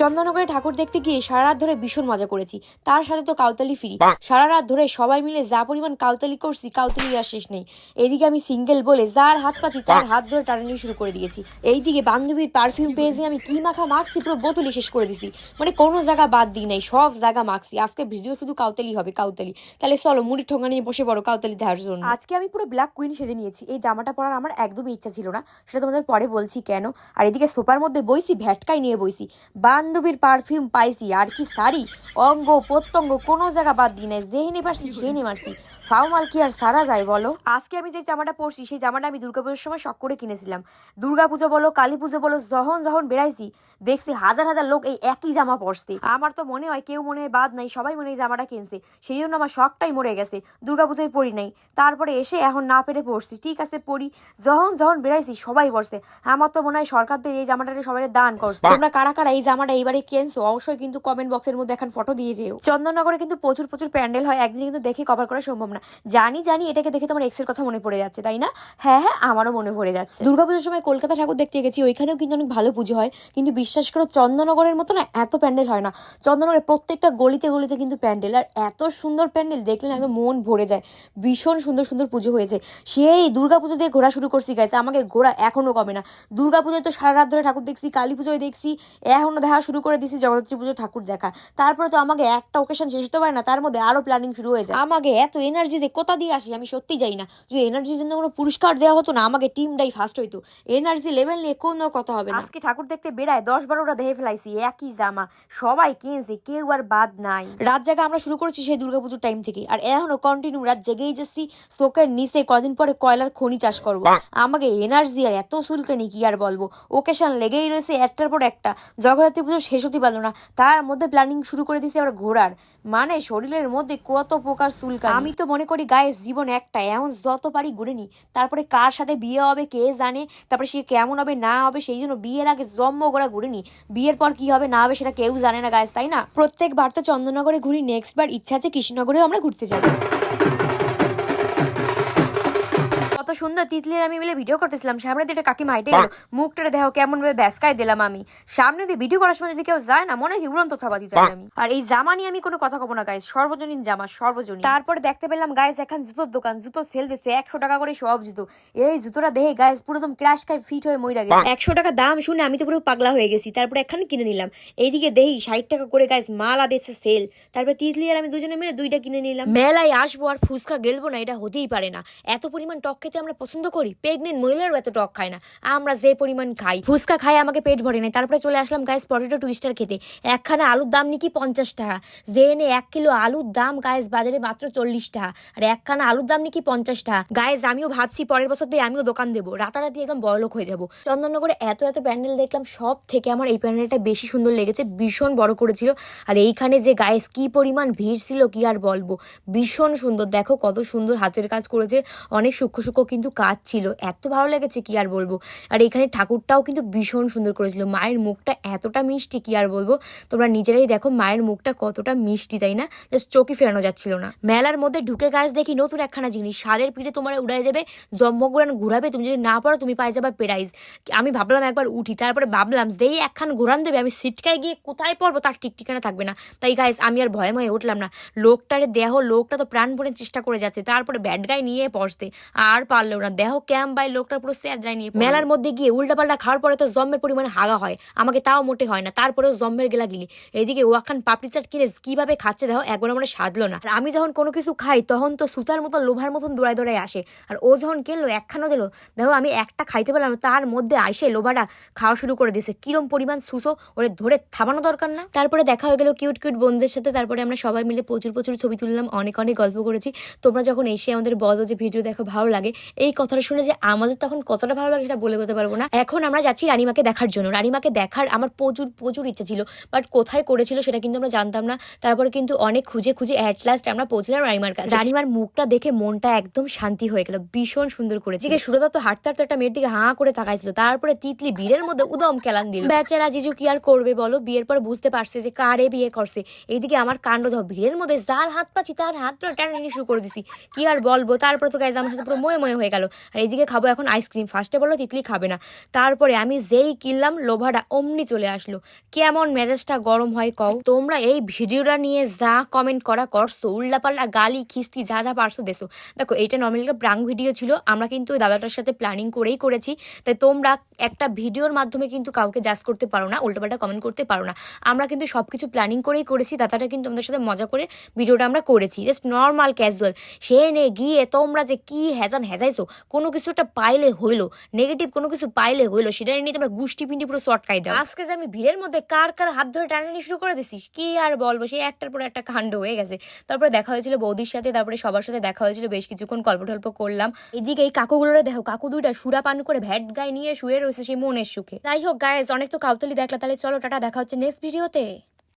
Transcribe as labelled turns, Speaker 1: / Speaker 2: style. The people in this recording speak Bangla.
Speaker 1: চন্দননগরে ঠাকুর দেখতে গিয়ে সারা রাত ধরে ভীষণ মজা করেছি। তার সাথে তো কাউতালি ফিরি। সারা রাত ধরে সবাই মিলে যা পরিমাণ কাউতালি করছি কাউতালি আর শেষ নেই। এদিকে আমি সিঙ্গেল বলে যার হাত পাচ্ছি তার হাত ধরে টানানি শুরু করে দিয়েছি। এইদিকে বান্ধবীর পারফিউম পেয়েছি আমি কি মাখা মাখছি পুরো বোতলই শেষ করে দিছি। মানে কোনো জায়গা বাদ দিই নাই সব জায়গা মাখছি। আজকে ভিডিও শুধু কাউতালি হবে কাউতালি। তাহলে চলো মুড়ি ঠোঙা নিয়ে বসে বড় কাউতালি দেখার জন্য। আজকে আমি পুরো ব্ল্যাক কুইন সেজে নিয়েছি। এই জামাটা পরার আমার একদমই ইচ্ছা ছিল না সেটা তোমাদের পরে বলছি কেন। আর এদিকে সোপার মধ্যে বইছি ভ্যাটকাই নিয়ে বইছি। বান্ধবীর পারফিউম পাইছি। আর কি শাড়ি? অঙ্গ প্রত্যঙ্গ কোনো জায়গা বাদ দিই নাই। যেহেনে পারছি সেহেনে মারছি ফাউমাল কি আর সারা যায় বলো? আজকে আমি যে জামাটা পরছি সেই জামাটা আমি দুর্গাপুজোর সময় শখ করে কিনেছিলাম। দুর্গাপুজো বলো কালী পুজো বলো যখন যখন বেড়াইছি দেখছি হাজার হাজার লোক এই একই জামা পরছে। আমার তো মনে হয় কেউ মনে হয় বাদ নাই সবাই মনে হয় জামাটা কিনছে। সেই জন্য আমার শখটাই মরে গেছে। দুর্গাপুজোয় পরি নাই। তারপরে এসে এখন না পেরে পড়ছি ঠিক আছে পরি। যখন যখন বেড়াইছি সবাই পরছে। আমার তো মনে হয় সরকার তো এই জামাটা সবাই দান করছে। তোমরা কারা কারা এই জামাটা এইবারে কিনছো অবশ্যই কিন্তু কমেন্ট বক্সের মধ্যে এখন ফটো দিয়ে যেও। চন্দননগরে কিন্তু প্রচুর প্রচুর প্যান্ডেল হয়, একদিন কিন্তু দেখে কভার করা সম্ভব না। জানি জানি এটাকে দেখে তোমার এক্সের কথা মনে পড়ে যাচ্ছে, তাই না? হ্যাঁ হ্যাঁ আমারও মনে পড়ে যাচ্ছে। দুর্গাপুজোর সময় কলকাতা ঠাকুর দেখতে গেছি, ওইখানেও কিন্তু অনেক ভালো পুজো হয়। কিন্তু বিশ্বাস করো, চন্দননগরের মতো না এত প্যান্ডেল হয় না। চন্দননগরের প্রত্যেকটা গলিতে গলিতে কিন্তু প্যান্ডেল। আর এত সুন্দর প্যান্ডেল দেখলে না একদম মন ভরে যায়। ভীষণ সুন্দর সুন্দর পুজো হয়েছে। সেই দুর্গাপুজো দিয়ে ঘোরা শুরু করছি গাইছে আমাকে ঘোরা এখনও কমে না। দুর্গাপুজোয় তো সারা রাত ধরে ঠাকুর দেখছি কালী পুজোয় দেখছি, এখনও দেখা শুরু করে দিছি জগদ্ধাত্রী পুজো ঠাকুর দেখা। তারপরে তো আমাকে একটা ওকেশন শেষ হতে পারে না তার মধ্যে আরও প্ল্যানিং শুরু হয়ে যায়। আমাকে এত এনার্জি দিয়ে কোথা দিয়ে আসি আমি সত্যি যাই না। যদি এনার্জির জন্য কোনো পুরস্কার দেওয়া হতো না আমাকে টিমটাই ফার্স্ট হইতো। এনার্জি লেভেল নিয়ে কোনো কথা হবে না। আজকে ঠাকুর দেখতে বেড়ায় দশ বারোটা দেখে ফেলাইছি একই জামা। সবাই কিনছে কেউ আর বাদ নাই। রাত জায়গা আমরা শুরু করেছি সেই দুর্গাপুজোর টাইম থেকে। আর এখনও কন্টিনিউ রাত জেগেই যাচ্ছি চোখের নিচে কদিন পরে কয়লার খনি চাষ করব। আমাকে এনার্জি আর এত চুলকানি কি আর বলব? ওকেশন লেগেই রয়েছে একটার পর একটা। জগদ্ধাত্রী পুজো শেষ হতে পারল না। তার মধ্যে প্ল্যানিং শুরু করে দিয়েছি আবার ঘোরার মানে শরীরের মধ্যে কত প্রকার চুলকানি। আমি তো মনে করি, গায়ের জীবন একটা, এমন যত পারি ঘুরে নি। তারপরে কার সাথে বিয়ে হবে, কে জানে? তারপরে সে কেমন হবে, না হবে, সেই জন্য বিয়ের আগে জন্ম গোড়া ঘুরে নি। বিয়ের পর কি হবে, না হবে, সেটা কেউ জানে না গায়ে তাই না? প্রত্যেকবার তো চন্দননগরে ঘুরি নেক্সট বার ইচ্ছা আছে কৃষ্ণনগরেও আমরা ঘুরতে যাব। সুন্দর তিতলির আমি মিলে ভিডিও করতেছিলাম। সামনে দিয়ে একটা কাকিমা হাইটে গেল। মুখটা দেখো কেমন ভাবে ব্যাসকায় দিলাম আমি। সামনে দিয়ে ভিডিও করার সময় যদি কেউ যায় না মনে হয় উড়ন্ত থাবা দিতে আমি। আর এই জামা নিয়ে আমি কোনো কথা কব না গাইস সর্বজনীন জামা সর্বজনীন। তারপরে দেখতে পেলাম গাইস এখন জুতোর দোকান। জুতো সেল দিচ্ছে একশো টাকা করে সব জুতো। এই জুতোটা দেখে গাইস পুরো একদম ক্র্যাশ খাই ফিট হয়ে মইরা গেছে। একশো টাকা দাম শুনে আমি তো পুরো পাগলা হয়ে গেছি। তারপরে এখানে কিনে নিলাম। এইদিকে দেহি ষাট টাকা করে গাইস মালা দিচ্ছে সেল তারপরে তিতলি আর আমি দুজনে মিলে দুইটা কিনে নিলাম। মেলায় আসব আর ফুচকা গেলবো না এটা হতেই পারে না। এত পরিমাণ টক খেতে আমরা পছন্দ করি প্রেগনেন্ট মহিলারও এত টক খায় না। আমরা যে পরিমাণ খাই, ফুচকা খাই আমাকে পেট ভরে নেই তারপরে চলে আসলাম গাইস পটেটো টুইস্টার খেতে। একখানা আলুর দাম নাকি পঞ্চাশ টাকা। যে এনে এক কিলো আলুর দাম গায়েস বাজারে মাত্র চল্লিশ টাকা। আর একখানা আলুর দাম নাকি পঞ্চাশ টাকা। গায়েস আমিও ভাবছি পরের বছর দিয়ে আমিও দোকান দেবো। রাতারাতি একদম বড়লোক হয়ে যাব। চন্দননগরে এত এত প্যান্ডেল দেখলাম, সব থেকে আমার এই প্যান্ডেলটা বেশি সুন্দর লেগেছে, ভীষণ বড় করেছিল। আর এইখানে যে গায়েস কি পরিমাণ ভিড় ছিল, কি আর বলব? ভীষণ সুন্দর। দেখো কত সুন্দর হাতের কাজ করেছে। অনেক সূক্ষ্ম সূক্ষ্ম কিন্তু কাজ ছিল। এত ভালো লেগেছে কি আর বলব? আর এখানে ঠাকুরটাও কিন্তু ভীষণ সুন্দর করেছিল। মায়ের মুখটা এতটা মিষ্টি কি আর বলব? তোমরা নিজেরাই দেখো মায়ের মুখটা কতটা মিষ্টি, তাই না? জাস্ট চোখে ফেরানো যাচ্ছিল না। মেলার মধ্যে ঢুকে গাছ দেখি নতুন একখানা জিনিস। সারের পিঠে তোমার উড়াই দেবে, জম্মগুড়ান ঘুরাবে, তুমি যদি না পারো তুমি পাই যাবে প্রাইজ আমি ভাবলাম একবার উঠি, তারপরে ভাবলাম যেই একখান ঘোরান দেবে, আমি সিটকায় গিয়ে কোথায় পড়ব তার ঠিক ঠিকানা থাকবে না। তাই গাইজ আমি আর ভয়ে ভয়ে উঠলাম না। লোকটারে দেহ, লোকটা তো প্রাণপণের চেষ্টা করে যাচ্ছে, তারপরে ব্যাড গায়ে নিয়ে পড়তে আর পারলেও না। দেহ ক্যাম বাই লোকটা পুরো স্যাদরাই নিয়ে মেলার মধ্যে গিয়ে উল্টাপাল্টা খাওয়ার পরে তো জম্মের পরিমাণ হাগা হয়। আমাকে তাও মোটে হয় না। তারপরেও জম্মের গেলা গিলি এদিকে ওয়াখান পাপড়ি চাট কিনে কীভাবে খাচ্ছে দেখো একবার আমার সাধলো না। আর আমি যখন কোনো কিছু খাই, তখন তো সুতার মতো লোভার মতন দৌড়ায় দৌড়ায় আসে। আর ও যখন কিনলো একখানও দিল দেখো আমি একটা খাইতে পারলাম তার মধ্যে আইসে লোভাটা খাওয়া শুরু করে দিয়েছে। কিরম পরিমাণ সুসো, ওরে ধরে থামানো দরকার না। তারপরে দেখা হয়ে গেল কিউট কিউট বন্ধুদের সাথে। তারপরে আমরা সবাই মিলে প্রচুর প্রচুর ছবি তুললাম, অনেক অনেক গল্প করেছি। তোমরা যখন এসে আমাদের বলো যে ভিডিও দেখো, ভালো লাগে এই কথাটা শুনে যে আমাদের তখন কতটা ভালো লাগে সেটা বলে বলতে পারব না। এখন আমরা যাচ্ছি রানিমাকে দেখার জন্য। রানিমাকে দেখার আমার প্রচুর প্রচুর ইচ্ছা ছিল বাট কোথায় করেছিল সেটা কিন্তু আমরা জানতাম না। তারপরে কিন্তু অনেক খুঁজে খুঁজে অ্যাট লাস্ট আমরা পৌঁছলাম রানিমার কাছে। রানিমার মুখটা দেখে মনটা একদম শান্তি হয়ে গেল, ভীষণ সুন্দর করেছে যে সুরদা তো হাঁটতে হাঁটতে একটা মেয়ের দিকে হাঁ করে তাকাইছিল। তারপরে তিতলি বীরের মধ্যে উদম কেলান দিল। বেচারা জিজু কি আর করবে বলো? বিয়ের পর বুঝতে পারছে যে কারে বিয়ে করছে। এইদিকে আমার কাণ্ড ধর ভিড়ের মধ্যে যার হাত পাচ্ছি তার হাত পুরো টানাটানি শুরু করে দিছি। কি আর বলব? তারপরে তো গাইজ আমার সাথে পুরো ময়ে ময়ে হয়ে হয়ে গেল। আর এইদিকে খাব এখন আইসক্রিম ফার্স্টে বলল তিতলি খাবে না। তারপরে আমি যেই কিনলাম, লোভাটা অমনি চলে আসলো। কেমন মেজাজটা গরম হয় কও। তোমরা এই ভিডিওটা নিয়ে যা কমেন্ট করা করছ উল্লাপাল্লা গালি, খিস্তি, যা যা পারছ দেছো। দেখো এটা নর্মালি একটা প্রাং ভিডিও ছিল। আমরা কিন্তু ওই দাদাটার সাথে প্ল্যানিং করেই করেছি। তাই তোমরা একটা ভিডিওর মাধ্যমে কিন্তু কাউকে জাজ করতে পারো না, উল্টোপাল্টা কমেন্ট করতে পারো না। আমরা কিন্তু সবকিছু প্ল্যানিং করেই করেছি। দাদাটা কিন্তু আমাদের সাথে মজা করে ভিডিওটা আমরা করেছি। জাস্ট নর্মাল ক্যাজুয়াল সে নে গিয়ে তোমরা যে কি হেজান হেজাইছো কোনো কিছু একটা পাইলে হইল নেগেটিভ কোনো কিছু পাইলে হইল, সেটা নিয়ে তোমরা গুষ্টি পিন্ডি পুরো শর্ট খাই দাও আজকে যে আমি ভিড়ের মধ্যে কার কার হাত ধরে টানানি শুরু করে দিছিস কি আর বলব? সেই একটার পর একটা কাণ্ড হয়ে গেছে। তারপরে দেখা হয়েছিল বৌদির সাথে, তারপরে সবার সাথে দেখা হয়েছিল, বেশ কিছুক্ষণ গল্প টল্প করলাম। এদিকে এই কাকুগুলোরে দেখো, কাকু দুইটা সুরা পান করে ভ্যাট গায়ে নিয়ে শুয়ে রয়েছে সেই মনের সুখে। যাই হোক গায়েস অনেক তো কাউতলি দেখলা, তাহলে চলো, টাটা, দেখা হচ্ছে নেক্সট ভিডিওতে